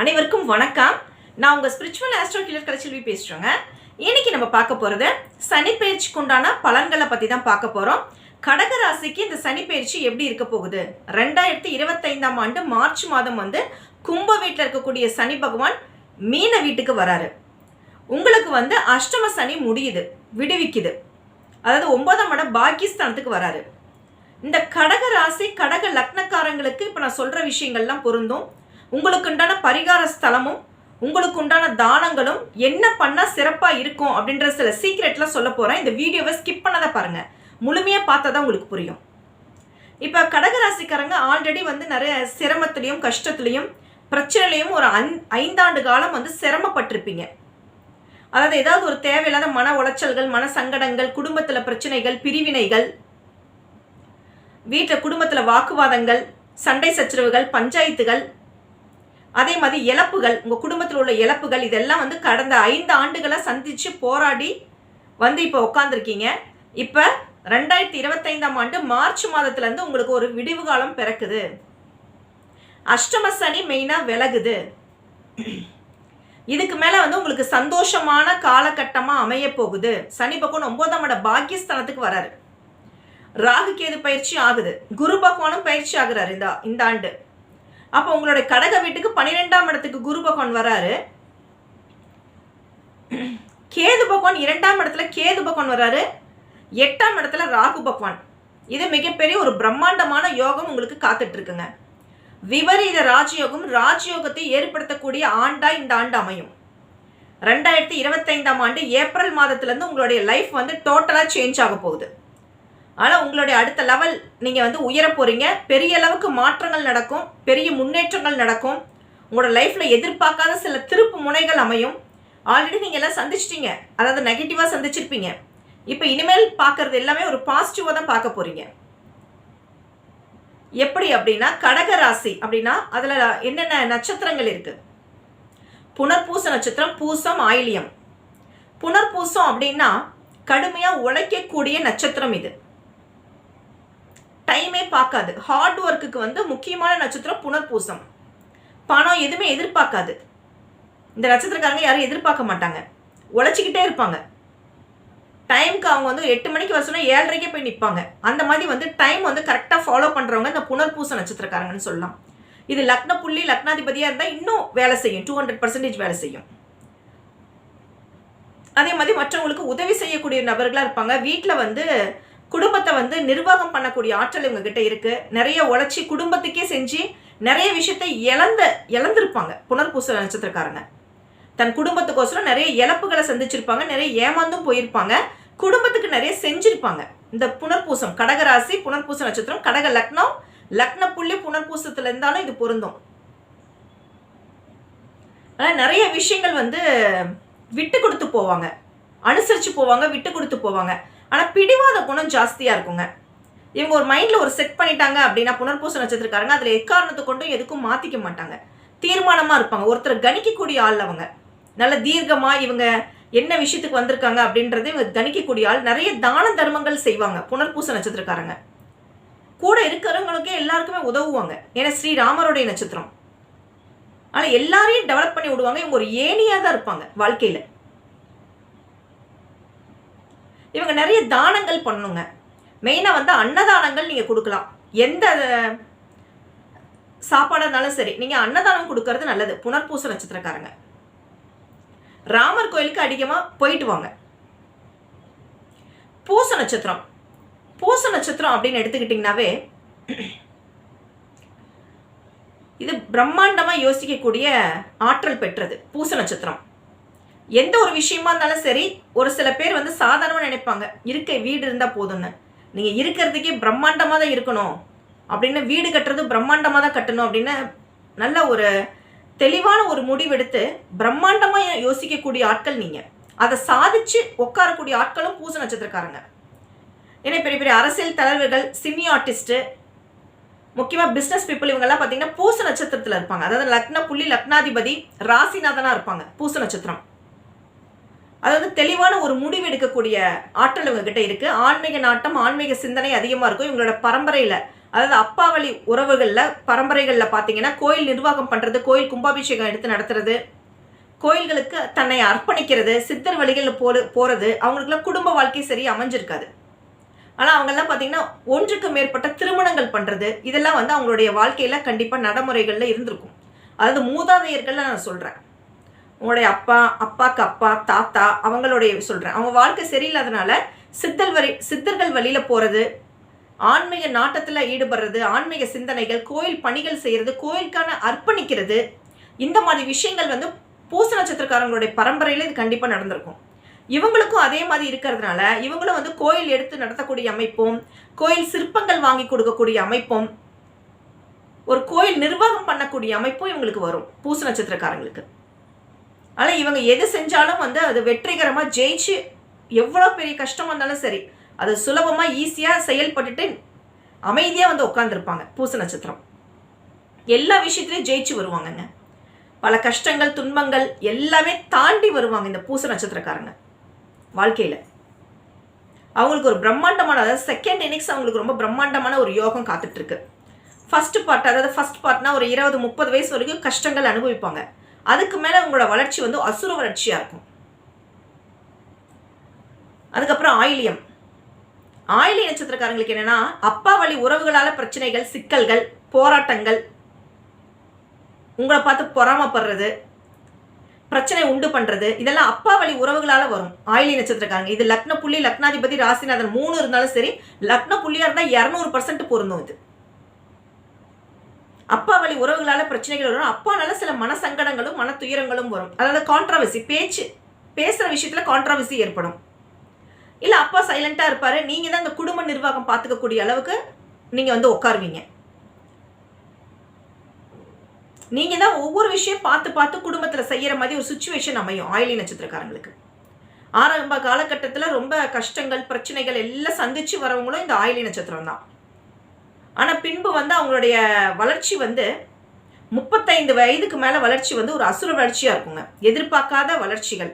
அனைவருக்கும் வணக்கம். நான் உங்கள் ஸ்பிரிச்சுவல் ஆஸ்ட்ரோ கிளர் கலைச்செல்வி பேசுகிறேங்க இன்னைக்கு நம்ம பார்க்க போகிறது சனி உண்டான பலன்களை பற்றி தான் பார்க்க போகிறோம் கடக ராசிக்கு இந்த சனிப்பயிற்சி எப்படி இருக்க போகுது? ரெண்டாயிரத்தி இருபத்தைந்தாம் ஆண்டு மார்ச் மாதம் வந்து கும்ப வீட்டில் இருக்கக்கூடிய சனி பகவான் மீன வீட்டுக்கு வராரு. உங்களுக்கு வந்து அஷ்டம சனி முடியுது விடுவிக்குது. அதாவது ஒன்பதாம் இடம் பாகிஸ்தானத்துக்கு வராரு. இந்த கடக ராசி கடக லக்னக்காரங்களுக்கு இப்போ நான் சொல்கிற விஷயங்கள்லாம் பொருந்தும். உங்களுக்கு உண்டான பரிகார ஸ்தலமும் உங்களுக்கு உண்டான தானங்களும் என்ன பண்ணால் சிறப்பாக இருக்கும் அப்படின்ற சில சீக்ரெட்லாம் சொல்ல போகிறேன் இந்த வீடியோவை ஸ்கிப் பண்ணதை பாருங்கள் முழுமையாக பார்த்தா தான் உங்களுக்கு புரியும். இப்போ கடகராசிக்காரங்க ஆல்ரெடி வந்து நிறைய சிரமத்துலேயும் கஷ்டத்துலேயும் பிரச்சனையிலையும் ஒரு அந் ஐந்தாண்டு காலம் வந்து சிரமப்பட்டிருப்பீங்க. அதாவது ஏதாவது ஒரு தேவையில்லாத மன உளைச்சல்கள் மன சங்கடங்கள் குடும்பத்தில் பிரச்சனைகள் பிரிவினைகள் வீட்டில் குடும்பத்தில் வாக்குவாதங்கள் சண்டை சச்சரவுகள் பஞ்சாயத்துகள் அதே மாதிரி இழப்புகள் உங்கள் குடும்பத்தில் உள்ள இழப்புகள் இதெல்லாம் வந்து கடந்த ஐந்து ஆண்டுகளை சந்தித்து போராடி வந்து இப்போ உட்காந்துருக்கீங்க இப்போ ரெண்டாயிரத்தி இருபத்தைந்தாம் ஆண்டு மார்ச் மாதத்துலேருந்து உங்களுக்கு ஒரு விடிவு காலம் பிறக்குது. அஷ்டம சனி மெயினாக விலகுது. இதுக்கு மேலே வந்து உங்களுக்கு சந்தோஷமான காலகட்டமாக அமைய போகுது. சனி பகவான் ஒன்பதாம் இட பாக்கியஸ்தானத்துக்கு வராரு. ராகு கேது பயிற்சி ஆகுது. குரு பகவானும் பயிற்சி ஆகுறாரு இந்த இந்த ஆண்டு. அப்போ உங்களுடைய கடக வீட்டுக்கு பன்னிரெண்டாம் இடத்துக்கு குரு பகவான் வராரு. கேது பகவான் இரண்டாம் இடத்துல கேது பகவான் வராரு. எட்டாம் இடத்துல ராகு பகவான். இது மிகப்பெரிய ஒரு பிரம்மாண்டமான யோகம் உங்களுக்கு காத்துட்டு இருக்குங்க விபரீத ராஜயோகம் ராஜயோகத்தை ஏற்படுத்தக்கூடிய ஆண்டா இந்த ஆண்டு அமையும். ரெண்டாயிரத்தி இருபத்தைந்தாம் ஆண்டு ஏப்ரல் மாதத்துலேருந்து உங்களுடைய லைஃப் வந்து டோட்டலாக சேஞ்ச் ஆக போகுது. ஆனால் உங்களுடைய அடுத்த லெவல் நீங்கள் வந்து உயர போகிறீங்க பெரிய அளவுக்கு மாற்றங்கள் நடக்கும். பெரிய முன்னேற்றங்கள் நடக்கும். உங்களோட லைஃப்பில் எதிர்பார்க்காத சில திருப்பு முனைகள் அமையும். ஆல்ரெடி நீங்கள் எல்லாம் சந்திச்சிட்டீங்க. அதாவது நெகட்டிவாக சந்திச்சிருப்பீங்க. இப்போ இனிமேல் பார்க்குறது எல்லாமே ஒரு பாசிட்டிவாக தான் பார்க்க போகிறீங்க எப்படி அப்படின்னா கடக ராசி அப்படின்னா அதில் என்னென்ன நட்சத்திரங்கள் இருக்குது புனர்பூச நட்சத்திரம் பூசம் ஆயிலியம். புனர்பூசம் அப்படின்னா கடுமையாக உழைக்கக்கூடிய நட்சத்திரம் இது. டைமே பார்க்காது. ஹார்ட் ஒர்க்குக்கு வந்து முக்கியமான நட்சத்திரம் புனர்பூசம். பணம் எதுவுமே எதிர்பார்க்காது. இந்த நட்சத்திரக்காரங்க யாரும் எதிர்பார்க்க மாட்டாங்க. உழைச்சிக்கிட்டே இருப்பாங்க. டைம்க்கு அவங்க வந்து எட்டு மணிக்கு வர சொன்னால் ஏழரைக்கே போய் நிற்பாங்க அந்த மாதிரி வந்து டைம் வந்து கரெக்டாக ஃபாலோ பண்ணுறவங்க இந்த புனர்பூச நட்சத்திரக்காரங்கன்னு சொல்லலாம். இது லக்ன புள்ளி லக்னாதிபதியாக இருந்தால் இன்னும் வேலை செய்யும். டூ ஹண்ட்ரட் பர்சன்டேஜ் வேலை செய்யும். அதே மாதிரி மற்றவங்களுக்கு உதவி செய்யக்கூடிய நபர்களாக இருப்பாங்க. வீட்டில் வந்து குடும்பத்தை வந்து நிர்வாகம் பண்ணக்கூடிய ஆற்றல் இவங்க கிட்ட இருக்கு. நிறைய உழைச்சி குடும்பத்துக்கே செஞ்சு நிறைய விஷயத்தை இழந்த இழந்திருப்பாங்க. புனர்பூச நட்சத்திரக்காரங்க. தன் குடும்பத்துக்கோசரம் நிறைய இழப்புகளை சந்திச்சிருப்பாங்க. நிறைய ஏமாந்தும் போயிருப்பாங்க. குடும்பத்துக்கு நிறைய செஞ்சிருப்பாங்க. இந்த புனர்பூசம் கடகராசி புனர்பூச நட்சத்திரம் கடக லக்னம் லக்ன புள்ளி புனர்பூசத்துல இருந்தாலும் இது பொருந்தும். ஆனால் நிறைய விஷயங்கள் வந்து விட்டு கொடுத்து போவாங்க. அனுசரித்து போவாங்க விட்டு கொடுத்து போவாங்க. ஆனால் பிடிவாத குணம் ஜாஸ்தியாக இருக்குங்க. இவங்க ஒரு மைண்டில் ஒரு செட் பண்ணிட்டாங்க அப்படின்னா புனர்பூச நட்சத்திரக்காரங்க அதில் எக்காரணத்தை கொண்டும் எதுக்கும் மாற்றிக்க மாட்டாங்க. தீர்மானமாக இருப்பாங்க. ஒருத்தர் கணிக்கக்கூடிய ஆள் அவங்க நல்ல தீர்க்கமாக இவங்க என்ன விஷயத்துக்கு வந்திருக்காங்க அப்படின்றத இவங்க கணிக்கக்கூடிய ஆள். நிறைய தான தர்மங்கள் செய்வாங்க புனர்பூச நட்சத்திரக்காரங்க. கூட இருக்கிறவங்களுக்கே எல்லாருக்குமே உதவுவாங்க. ஏன்னா ஸ்ரீராமருடைய நட்சத்திரம். ஆனால் எல்லாரையும் டெவலப் பண்ணி விடுவாங்க. இவங்க ஒரு ஏனியாக தான் இருப்பாங்க வாழ்க்கையில். இவங்க நிறைய தானங்கள் பண்ணுங்க. மெயினாக வந்து அன்னதானங்கள் நீங்கள் கொடுக்கலாம். எந்த சாப்பாடாக இருந்தாலும் சரி நீங்கள் அன்னதானம் கொடுக்கறது நல்லது. புனர்பூச நட்சத்திரக்காரங்க. ராமர் கோயிலுக்கு அதிகமாக போயிட்டு வாங்க. பூச நட்சத்திரம். பூச நட்சத்திரம் அப்படின்னு எடுத்துக்கிட்டிங்கனாவே இது பிரம்மாண்டமாக யோசிக்கக்கூடிய ஆற்றல் பெற்றது பூச நட்சத்திரம். எந்த ஒரு விஷயமா இருந்தாலும் சரி ஒரு சில பேர் வந்து சாதாரணமாக நினைப்பாங்க. இருக்க வீடு இருந்தால் போதும்னு. நீங்கள் இருக்கிறதுக்கே பிரம்மாண்டமாக தான் இருக்கணும். அப்படின்னு வீடு கட்டுறது பிரம்மாண்டமாக தான் கட்டணும் அப்படின்னு நல்ல ஒரு தெளிவான ஒரு முடிவெடுத்து பிரம்மாண்டமாக யோசிக்கக்கூடிய ஆட்கள் நீங்கள் அதை சாதிச்சு உட்காரக்கூடிய ஆட்களும் பூச நட்சத்திரக்காரங்க. ஏன்னா பெரிய பெரிய அரசியல் தலைவர்கள் சினி ஆர்டிஸ்ட்டு முக்கியமாக பிஸ்னஸ் பீப்புள் இவங்கெல்லாம் பார்த்தீங்கன்னா பூச நட்சத்திரத்தில் இருப்பாங்க. அதாவது லக்ன புள்ளி லக்னாதிபதி ராசிநாதனாக இருப்பாங்க. பூச நட்சத்திரம். அதாவது தெளிவான ஒரு முடிவு எடுக்கக்கூடிய ஆற்றல் இவங்ககிட்ட இருக்குது ஆன்மீக நாட்டம் ஆன்மீக சிந்தனை அதிகமாக இருக்கும். இவங்களோட பரம்பரையில் அதாவது அப்பா வழி உறவுகளில் பரம்பரைகளில் பார்த்தீங்கன்னா கோயில் நிர்வாகம் பண்ணுறது கோயில் கும்பாபிஷேகம் எடுத்து நடத்துறது கோயில்களுக்கு தன்னை அர்ப்பணிக்கிறது சித்தர் வழிகளில் போ போகிறது அவங்களுக்குலாம் குடும்ப வாழ்க்கை சரி அமைஞ்சிருக்காது. ஆனால் அவங்கெல்லாம் பார்த்தீங்கன்னா ஒன்றுக்கு மேற்பட்ட திருமணங்கள் பண்ணுறது இதெல்லாம் வந்து அவங்களுடைய வாழ்க்கையில் கண்டிப்பாக நடைமுறைகளில் இருந்திருக்கும். அதாவது மூதாதையர்கள் நான் சொல்கிறேன் உங்களுடைய அப்பா அப்பாக்கு அப்பா தாத்தா அவங்களுடைய சொல்கிறேன் அவங்க வாழ்க்கை சரியில்லாதனால சித்தல் வரி சித்தர்கள் வழியில் போகிறது ஆன்மீக நாட்டத்தில் ஈடுபடுறது ஆன்மீக சிந்தனைகள் கோயில் பணிகள் செய்கிறது கோயிலுக்கான அர்ப்பணிக்கிறது இந்த மாதிரி விஷயங்கள் வந்து பூச நட்சத்திரக்காரங்களுடைய பரம்பரையில் இது கண்டிப்பாக நடந்திருக்கும். இவங்களுக்கும் அதே மாதிரி இருக்கிறதுனால இவங்களும் வந்து கோயில் எடுத்து நடத்தக்கூடிய அமைப்பும் கோயில் சிற்பங்கள் வாங்கி கொடுக்கக்கூடிய அமைப்பும் ஒரு கோயில் நிர்வாகம் பண்ணக்கூடிய அமைப்பும் இவங்களுக்கு வரும் பூச நட்சத்திரக்காரங்களுக்கு. ஆனால் இவங்க எது செஞ்சாலும் வந்து அது வெற்றிகரமாக ஜெயிச்சு எவ்வளோ பெரிய கஷ்டம் வந்தாலும் சரி அது சுலபமாக ஈஸியாக செயல்பட்டுட்டு அமைதியாக வந்து உட்காந்துருப்பாங்க பூச நட்சத்திரம். எல்லா விஷயத்துலையும் ஜெயிச்சு வருவாங்கங்க. பல கஷ்டங்கள் துன்பங்கள் எல்லாமே தாண்டி வருவாங்க இந்த பூச நட்சத்திரக்காரங்க வாழ்க்கையில். அவங்களுக்கு ஒரு பிரம்மாண்டமான அதாவது செகண்ட் இன்னிங்ஸ் அவங்களுக்கு ரொம்ப பிரம்மாண்டமான ஒரு யோகம் காத்துட்ருக்கு ஃபர்ஸ்ட் பார்ட் அதாவது ஃபஸ்ட் பார்ட்னா ஒரு இருபது முப்பது வயசு வரைக்கும் கஷ்டங்கள் அனுபவிப்பாங்க. அதுக்கு மேலே உங்களோட வளர்ச்சி வந்து அசுர வளர்ச்சியாக இருக்கும். அதுக்கப்புறம் ஆயிலியம். ஆயிலிய நட்சத்திரக்காரங்களுக்கு என்னென்னா அப்பா வழி உறவுகளால் பிரச்சனைகள் சிக்கல்கள் போராட்டங்கள் உங்களை பார்த்து பொறாமப்படுறது பிரச்சனை உண்டு பண்ணுறது இதெல்லாம் அப்பா வழி உறவுகளால் வரும். ஆயிலி நட்சத்திரக்காரங்க இது லக்ன புள்ளி லக்னாதிபதி ராசிநாதன் மூணு இருந்தாலும் சரி லக்ன புள்ளியாக இருந்தால் இரநூறு பர்சன்ட் பொருந்தும் இது. அப்பா வழி உறவுகளால் பிரச்சனைகள் வரும். அப்பானால சில மன சங்கடங்களும் மன துயரங்களும் வரும். அதாவது கான்ட்ரவர்சி பேச்சு பேசுகிற விஷயத்தில் கான்ட்ரவர்சி ஏற்படும். இல்லை அப்பா சைலண்ட்டாக இருப்பார். நீங்கள் தான் இந்த குடும்ப நிர்வாகம் பார்த்துக்கக்கூடிய அளவுக்கு நீங்கள் வந்து உட்காருவீங்க. நீங்கள் தான் ஒவ்வொரு விஷயம் பார்த்து பார்த்து குடும்பத்தில் செய்கிற மாதிரி ஒரு சுச்சுவேஷன் அமையும் ஆயிலி நட்சத்திரக்காரங்களுக்கு. ஆரம்ப காலகட்டத்தில் ரொம்ப கஷ்டங்கள் பிரச்சனைகள் எல்லாம் சந்தித்து வரவங்களும் இந்த ஆயிலி நட்சத்திரம் தான் ஆனால் பின்பு வந்து அவங்களுடைய வளர்ச்சி வந்து முப்பத்தைந்து வயதுக்கு மேலே வளர்ச்சி வந்து ஒரு அசுர வளர்ச்சியாக இருக்குங்க. எதிர்பார்க்காத வளர்ச்சிகள்.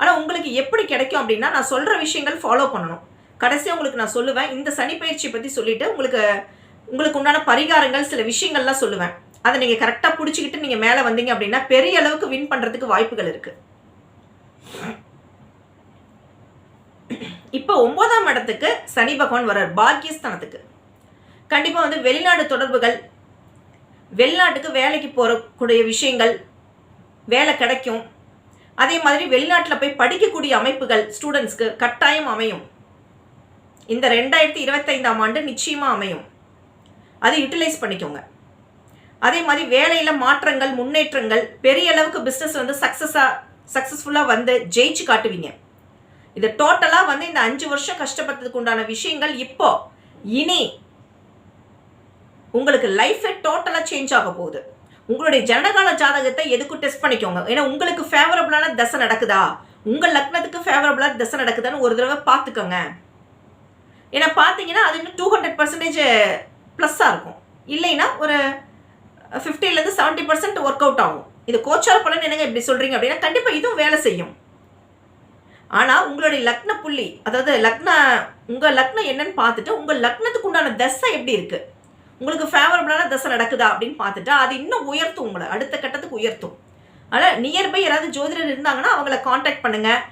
ஆனால் உங்களுக்கு எப்படி கிடைக்கும் அப்படின்னா நான் சொல்கிற விஷயங்கள் ஃபாலோ பண்ணணும். கடைசியாக உங்களுக்கு நான் சொல்லுவேன். இந்த சனி பயிற்சி பற்றி சொல்லிவிட்டு உங்களுக்கு உங்களுக்கு உண்டான பரிகாரங்கள் சில விஷயங்கள்லாம் சொல்லுவேன். அதை நீங்கள் கரெக்டாக பிடிச்சிக்கிட்டு நீங்கள் மேலே வந்தீங்க அப்படின்னா பெரிய அளவுக்கு வின் பண்ணுறதுக்கு வாய்ப்புகள் இருக்குது இப்போ ஒன்பதாம் இடத்துக்கு சனி பகவான் வர்றார். பாக்கியஸ்தானத்துக்கு. கண்டிப்பாக வந்து வெளிநாடு தொடர்புகள் வெளிநாட்டுக்கு வேலைக்கு போகக்கூடிய விஷயங்கள் வேலை கிடைக்கும். அதே மாதிரி வெளிநாட்டில் போய் படிக்கக்கூடிய அமைப்புகள் ஸ்டூடெண்ட்ஸ்க்கு கட்டாயம் அமையும். இந்த ரெண்டாயிரத்தி இருபத்தைந்தாம் ஆண்டு நிச்சயமாக அமையும். அதை யூட்டிலைஸ் பண்ணிக்கோங்க. அதே மாதிரி வேலையில் மாற்றங்கள் முன்னேற்றங்கள் பெரிய அளவுக்கு பிஸ்னஸ் வந்து சக்ஸஸாக சக்ஸஸ்ஃபுல்லாக வந்து ஜெயிச்சு காட்டுவீங்க. இது டோட்டலாக வந்து இந்த அஞ்சு வருஷம் கஷ்டப்பட்டதுக்கு உண்டான விஷயங்கள் இப்போ இனி உங்களுக்கு லைஃபே டோட்டலாக சேஞ்ச் ஆக போகுது. உங்களுடைய ஜனகால ஜாதகத்தை எதுக்கும் டெஸ்ட் பண்ணிக்கோங்க. ஏன்னா உங்களுக்கு ஃபேவரபுளான தசை நடக்குதா? உங்கள் லக்னத்துக்கு ஃபேவரபுளாக தசை நடக்குதான்னு ஒரு தடவை பார்த்துக்கோங்க. ஏன்னா பார்த்தீங்கன்னா அது இன்னும் டூ ஹண்ட்ரட் பர்சன்டேஜ் ப்ளஸ்ஸாக இருக்கும். இல்லைன்னா ஒரு ஃபிஃப்டிலேருந்து செவன்ட்டி பர்சன்ட் ஒர்க் அவுட் ஆகும். இது கோச்சார பலன் என்னங்க இப்படி சொல்கிறீங்க அப்படின்னா கண்டிப்பாக இதுவும் வேலை செய்யும். ஆனால் உங்களுடைய லக்ன புள்ளி அதாவது லக்ன உங்கள் லக்னம் என்னன்னு பார்த்துட்டு உங்கள் லக்னத்துக்கு உண்டான தசை எப்படி இருக்குது உங்களுக்கு ஃபேவரபுளான தசை நடக்குதா அப்படின்னு பார்த்துட்டு அது இன்னும் உயர்த்தும் உங்களை. அடுத்த கட்டத்துக்கு உயர்த்தும். அதனால் நியர்பை யாராவது ஜோதிடர் இருந்தாங்கன்னா அவங்கள காண்டாக்ட் பண்ணுங்கள்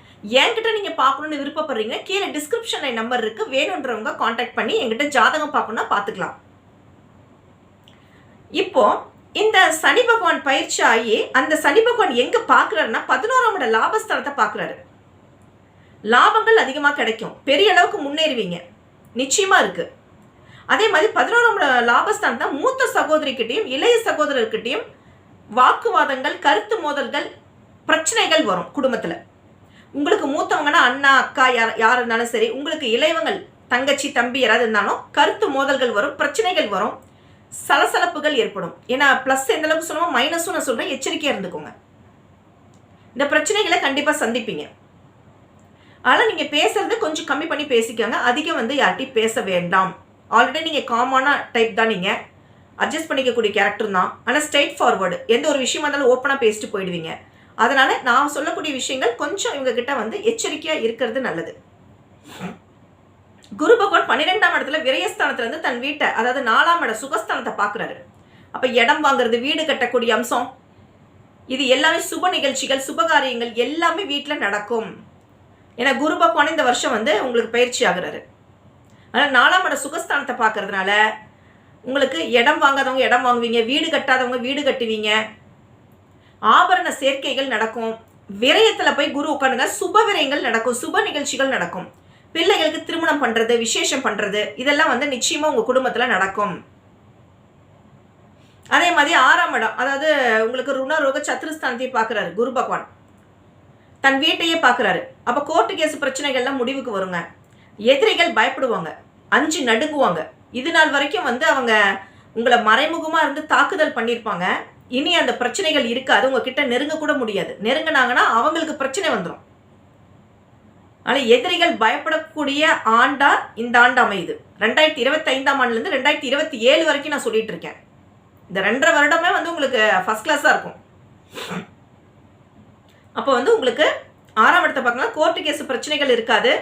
என்கிட்ட நீங்கள் பார்க்கணுன்னு விருப்பப்படுறீங்க கீழே டிஸ்கிரிப்ஷனில் நம்பர் இருக்குது வேணுன்றவங்க காண்டாக்ட் பண்ணி என்கிட்ட ஜாதகம் பார்க்கணுன்னா பார்த்துக்கலாம். இப்போ இந்த சனி பகவான் பயிற்சி ஆகி அந்த சனி பகவான் எங்கே பார்க்குறாருன்னா பதினோராம் இட லாபஸ்தலத்தை பார்க்குறாரு. லாபங்கள் அதிகமாக கிடைக்கும். பெரிய அளவுக்கு முன்னேறுவீங்க. நிச்சயமாக இருக்குது அதே மாதிரி பதினோராம் லாபஸ்தானத்தை மூத்த சகோதரிக்கிட்டையும் இளைய சகோதரர்கிட்டையும் வாக்குவாதங்கள் கருத்து மோதல்கள் பிரச்சனைகள் வரும் குடும்பத்தில். உங்களுக்கு மூத்தவங்கன்னா அண்ணா அக்கா யார் யார் இருந்தாலும் சரி உங்களுக்கு இளையவங்கள் தங்கச்சி தம்பி யாராவது இருந்தாலும் கருத்து மோதல்கள் வரும் பிரச்சனைகள் வரும் சலசலப்புகள் ஏற்படும். ஏன்னா ப்ளஸ் எந்த அளவுக்கு சொல்லுவோம் மைனஸும் நான் சொல்கிறேன் எச்சரிக்கையாக இருந்துக்கோங்க. இந்த பிரச்சனைகளை கண்டிப்பாக சந்திப்பீங்க. ஆனால் நீங்கள் பேசுறது கொஞ்சம் கம்மி பண்ணி பேசிக்கோங்க. அதிகம் வந்து யார்கிட்டையும் பேச வேண்டாம். ஆல்ரெடி நீங்கள் காமனான டைப் தான் நீங்கள் அட்ஜஸ்ட் பண்ணிக்கக்கூடிய கேரக்டர் தான். ஆனால் ஸ்ட்ரைட் ஃபார்வர்டு எந்த ஒரு விஷயமா இருந்தாலும் ஓப்பனாக பேசிட்டு போயிடுவீங்க. அதனால் நான் சொல்லக்கூடிய விஷயங்கள் கொஞ்சம் இவங்கக்கிட்ட வந்து எச்சரிக்கையாக இருக்கிறது நல்லது. குரு பகவான் பன்னிரெண்டாம் இடத்துல விரயஸ்தானத்துல இருந்து தன் வீட்டை அதாவது நாலாம் இட சுகஸ்தானத்தை பார்க்குறாரு. அப்போ இடம் வாங்குறது வீடு கட்டக்கூடிய அம்சம். இது எல்லாமே சுப நிகழ்ச்சிகள் சுபகாரியங்கள் எல்லாமே வீட்டில் நடக்கும். ஏன்னா குரு பகவான் இந்த வருஷம் வந்து உங்களுக்கு பயிற்சி ஆகுறாரு. ஆனால் நாலாம் இட சுகஸ்தானத்தை பார்க்கறதுனால உங்களுக்கு இடம் வாங்காதவங்க இடம் வாங்குவீங்க வீடு கட்டாதவங்க வீடு கட்டுவீங்க. ஆபரண சேர்க்கைகள் நடக்கும். விரயத்தில் போய் குரு உட்காந்துங்க சுப விரயங்கள் நடக்கும் சுப நிகழ்ச்சிகள் நடக்கும். பிள்ளைகளுக்கு திருமணம் பண்ணுறது விசேஷம் பண்ணுறது இதெல்லாம் வந்து நிச்சயமாக உங்கள் குடும்பத்தில் நடக்கும். அதே மாதிரி ஆறாம் இடம் அதாவது உங்களுக்கு ருணரோக சத்துருஸ்தானத்தையும் பார்க்குறாரு குரு பகவான். தன் வீட்டையே பார்க்குறாரு. அப்போ கோர்ட்டு கேஸ் பிரச்சனைகள்லாம் முடிவுக்கு வருங்க. எதிரிகள் பயப்படுவாங்க. அஞ்சு நடுங்குவாங்க. இது நாள் வரைக்கும் வந்து அவங்க உங்களை மறைமுகமாக இருந்து தாக்குதல் பண்ணியிருப்பாங்க. இனி அந்த பிரச்சனைகள் இருக்காது. உங்ககிட்ட நெருங்க கூட முடியாது. நெருங்கினாங்கன்னா அவங்களுக்கு பிரச்சனை வந்துடும் ஆனால் எதிரிகள் பயப்படக்கூடிய ஆண்டா இந்த ஆண்டு அமையுது. ரெண்டாயிரத்தி இருபத்தைந்தாம் ஆண்டுலேருந்து ரெண்டாயிரத்தி இருபத்தி ஏழு வரைக்கும் நான் சொல்லிட்டு இருக்கேன். இந்த ரெண்டரை வருடமே வந்து உங்களுக்கு ஃபஸ்ட் கிளாஸாக இருக்கும். அப்போ வந்து உங்களுக்கு ஆறாம் இடத்தை பார்க்கலாம் கோர்ட்டு கேஸ் பிரச்சனைகள் இருக்காது.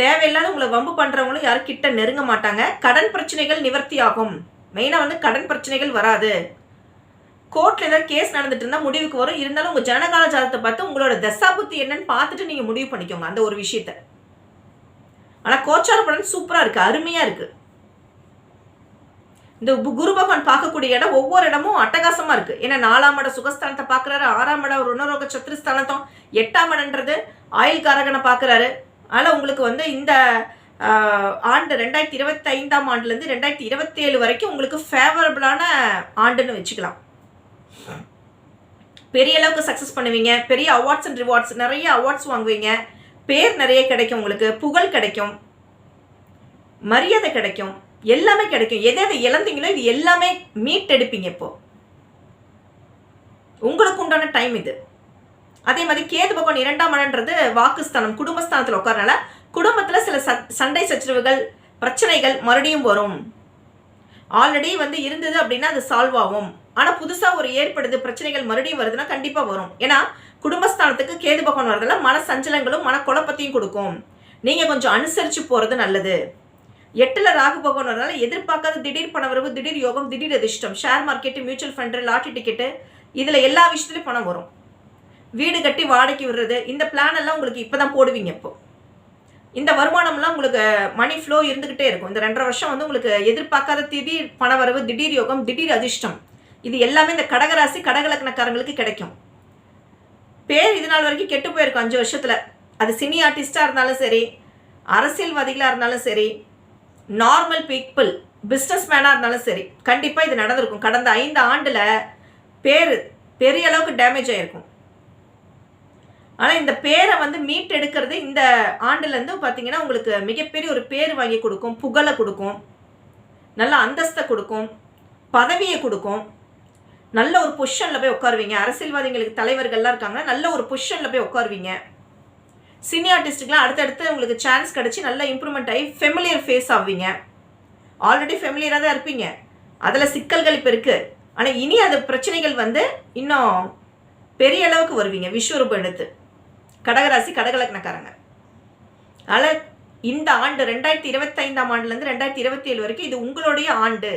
தேவையில்லாத உங்களை வம்பு பண்ணுறவங்களும் யாரும் கிட்ட நெருங்க மாட்டாங்க. கடன் பிரச்சனைகள் நிவர்த்தி ஆகும் மெயினாக வந்து கடன் பிரச்சனைகள் வராது. கோர்ட்டில் ஏதாவது கேஸ் நடந்துட்டு இருந்தால் முடிவுக்கு வரும். இருந்தாலும் உங்கள் ஜனகால ஜாதத்தை பார்த்து உங்களோட தசாபுத்தி என்னன்னு பார்த்துட்டு நீங்கள் முடிவு பண்ணிக்கோங்க. அந்த ஒரு விஷயத்த. ஆனால் கோச்சார பலன் சூப்பராக இருக்குது அருமையாக இருக்குது இந்த குரு பகவான் பார்க்கக்கூடிய இடம் ஒவ்வொரு இடமும் அட்டகாசமாக இருக்குது ஏன்னா நாலாம் இடம் சுகஸ்தானத்தை பார்க்குறாரு. ஆறாம் இடம் ருணரோக சத்துருஸ்தானத்தம் எட்டாம் மடன்றது ஆயுள் காரகனை பார்க்குறாரு. ஆனால் உங்களுக்கு வந்து இந்த ஆண்டு ரெண்டாயிரத்தி இருபத்தி ஐந்தாம் ஆண்டுலேருந்து ரெண்டாயிரத்தி இருபத்தி ஏழு வரைக்கும் உங்களுக்கு ஃபேவரபிளான ஆண்டுன்னு வச்சுக்கலாம். பெரிய அளவுக்கு சக்ஸஸ் பண்ணுவீங்க. பெரிய அவார்ட்ஸ் அண்ட் ரிவார்ட்ஸ் நிறைய அவார்ட்ஸ் வாங்குவீங்க. பேர் நிறைய கிடைக்கும் உங்களுக்கு. புகழ் கிடைக்கும். மரியாதை கிடைக்கும். எல்லாமே கிடைக்கும். எதை எதை இழந்தீங்களோ இது எல்லாமே மீட் எடுப்பீங்க இப்போ. உங்களுக்கு உண்டான டைம் இது. அதே மாதிரி கேது பகவான் இரண்டாம் இடம்ன்றது வாக்குஸ்தானம் குடும்பஸ்தானத்தில் உட்காரனால குடும்பத்தில் சில ச- சண்டை சச்சரவுகள் பிரச்சனைகள் மறுபடியும் வரும். ஆல்ரெடி வந்து இருந்தது அப்படின்னா அது சால்வ் ஆகும். ஆனால் புதுசாக ஒரு ஏற்படுது பிரச்சனைகள் மறுபடியும் வருதுன்னா கண்டிப்பாக வரும். ஏன்னா குடும்பஸ்தானத்துக்கு கேது பகவான் வரதில் மன சஞ்சலங்களும் மன குழப்பத்தையும் கொடுக்கும். நீங்கள் கொஞ்சம் அனுசரித்து போகிறது நல்லது. எட்டில் ராகு பகவான் வரதுனால எதிர்பார்க்காத திடீர் பணவரவு திடீர் யோகம் திடீர் அதிர்ஷ்டம் share market mutual fund lottery ticket இதில் எல்லா விஷயத்துலையும் பணம் வரும். வீடு கட்டி வாடகைக்கு விடுறது இந்த பிளான் எல்லாம் உங்களுக்கு இப்போ தான் போடுவீங்க இப்போ. இந்த வருமானம்லாம் உங்களுக்கு மணி ஃப்ளோ இருந்துக்கிட்டே இருக்கும். இந்த ரெண்டரை வருஷம் வந்து உங்களுக்கு எதிர்பார்க்காத திடீர் பணவரவு திடீர் யோகம் திடீர் அதிர்ஷ்டம். இது எல்லாமே இந்த கடகராசி கடகலக்கணக்காரங்களுக்கு கிடைக்கும். பேர் இது நாள் வரைக்கும் கெட்டு போயிருக்கும் அஞ்சு வருஷத்தில். அது சினி ஆர்டிஸ்டாக இருந்தாலும் சரி அரசியல்வாதிகளாக இருந்தாலும் சரி நார்மல் பீப்புள் பிஸ்னஸ் மேனாக இருந்தாலும் சரி கண்டிப்பாக இது நடந்திருக்கும். கடந்த ஐந்து ஆண்டில் பேர் பெரிய அளவுக்கு டேமேஜ் ஆகிருக்கும் ஆனால் இந்த பேரை வந்து மீட் எடுக்கிறது இந்த ஆண்டுலேருந்து பார்த்தீங்கன்னா உங்களுக்கு மிகப்பெரிய ஒரு பேர் வாங்கி கொடுக்கும் புகழை கொடுக்கும் நல்ல அந்தஸ்தை கொடுக்கும் பதவியை கொடுக்கும். நல்ல ஒரு பொஷனில் போய் உட்காருவீங்க. அரசியல்வாதிகளுக்கு தலைவர்கள்லாம் இருக்காங்கன்னா நல்ல ஒரு பொஷனில் போய் உட்காருவீங்க. சினி ஆர்டிஸ்ட்டுக்கெலாம் அடுத்தடுத்து உங்களுக்கு சான்ஸ் கிடச்சி நல்லா இம்ப்ரூவ்மெண்ட் ஆகி ஃபெமிலியர் ஃபேஸ் ஆவீங்க. ஆல்ரெடி ஃபெமிலியராக தான் இருப்பீங்க. அதில் சிக்கல்கள் இப்போ இருக்குது ஆனால் இனி அது பிரச்சனைகள் வந்து இன்னும் பெரிய அளவுக்கு வருவீங்க. விஸ்வரூபம் எடுத்து. கடகராசி கடகலக்னக்காரங்க. அதனால் இந்த ஆண்டு ரெண்டாயிரத்தி இருபத்தைந்தாம் ஆண்டுலேருந்து ரெண்டாயிரத்தி இருபத்தி ஏழு வரைக்கும் இது உங்களுடைய ஆண்டு.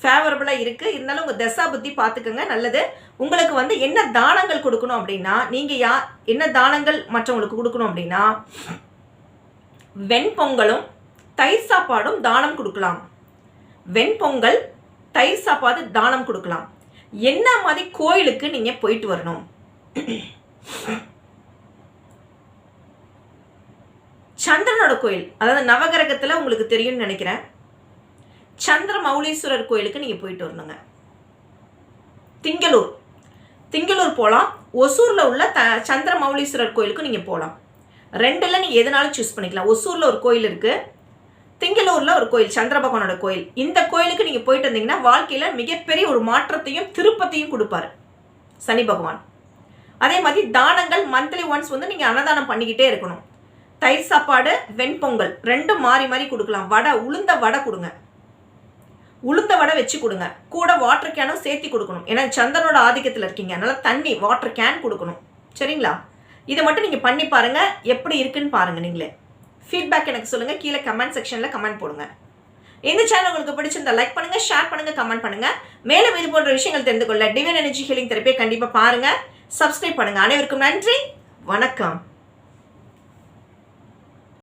ஃபேவரபுளாக இருக்குது இருந்தாலும் உங்கள் தசா புத்தி பார்த்துக்கோங்க நல்லது. உங்களுக்கு வந்து என்ன தானங்கள் கொடுக்கணும் அப்படின்னா நீங்கள் யா என்ன தானங்கள் மற்றவங்களுக்கு கொடுக்கணும் அப்படின்னா வெண்பொங்கலும் தயிர் சாப்பாடும் தானம் கொடுக்கலாம். வெண்பொங்கல் தயிர் சாப்பாடு தானம் கொடுக்கலாம். என்ன மாதிரி கோயிலுக்கு நீங்கள் போயிட்டு வரணும்? சந்திரனோட கோயில் அதாவது நவகிரகத்தில் உங்களுக்கு தெரியும்னு நினைக்கிறேன். சந்திர மௌலீஸ்வரர் கோயிலுக்கு நீங்கள் போயிட்டு வரணுங்க. திங்களூர். திங்களூர் போகலாம் ஒசூரில் உள்ள த சந்திர மௌலீஸ்வரர் கோயிலுக்கு நீங்கள் போகலாம் ரெண்டில் நீங்கள் எதனாலும் சூஸ் பண்ணிக்கலாம். ஒசூரில் ஒரு கோயில் இருக்குது திங்களூரில் ஒரு கோயில் சந்திர பகவானோட கோயில். இந்த கோயிலுக்கு நீங்கள் போயிட்டு வந்தீங்கன்னா வாழ்க்கையில் மிகப்பெரிய ஒரு மாற்றத்தையும் திருப்பத்தையும் கொடுப்பார். சனி பகவான். அதே மாதிரி தானங்கள் மந்த்லி ஒன்ஸ் வந்து நீங்கள் அன்னதானம் பண்ணிக்கிட்டே இருக்கணும். தயிர் சாப்பாடு வெண்பொங்கல். ரெண்டும் மாறி மாறி கொடுக்கலாம். வடை உளுந்த வடை கொடுங்க. உளுந்த வடை வச்சு கொடுங்க. கூட வாட்டர் கேனும் சேர்த்து கொடுக்கணும். ஏன்னா சந்தனோட ஆதிக்கத்தில் இருக்கீங்க. அதனால் தண்ணி வாட்டர் கேன் கொடுக்கணும். சரிங்களா? இதை மட்டும் நீங்கள் பண்ணி பாருங்கள் எப்படி இருக்குன்னு பாருங்கள் நீங்களே. ஃபீட்பேக் எனக்கு சொல்லுங்கள் கீழே கமெண்ட் செக்ஷனில் கமெண்ட் போடுங்க. இந்த சேனல் உங்களுக்கு பிடிச்சிருந்தா லைக் பண்ணுங்க ஷேர் பண்ணுங்க கமெண்ட் பண்ணுங்க. மேலும் இது போன்ற விஷயங்கள் தெரிந்து கொள்ள டிவன் எனர்ஜி ஹீலிங் தெரப்பியை கண்டிப்பாக பாருங்க. சப்ஸ்கிரைப் பண்ணுங்க. அனைவருக்கும் நன்றி. வணக்கம்.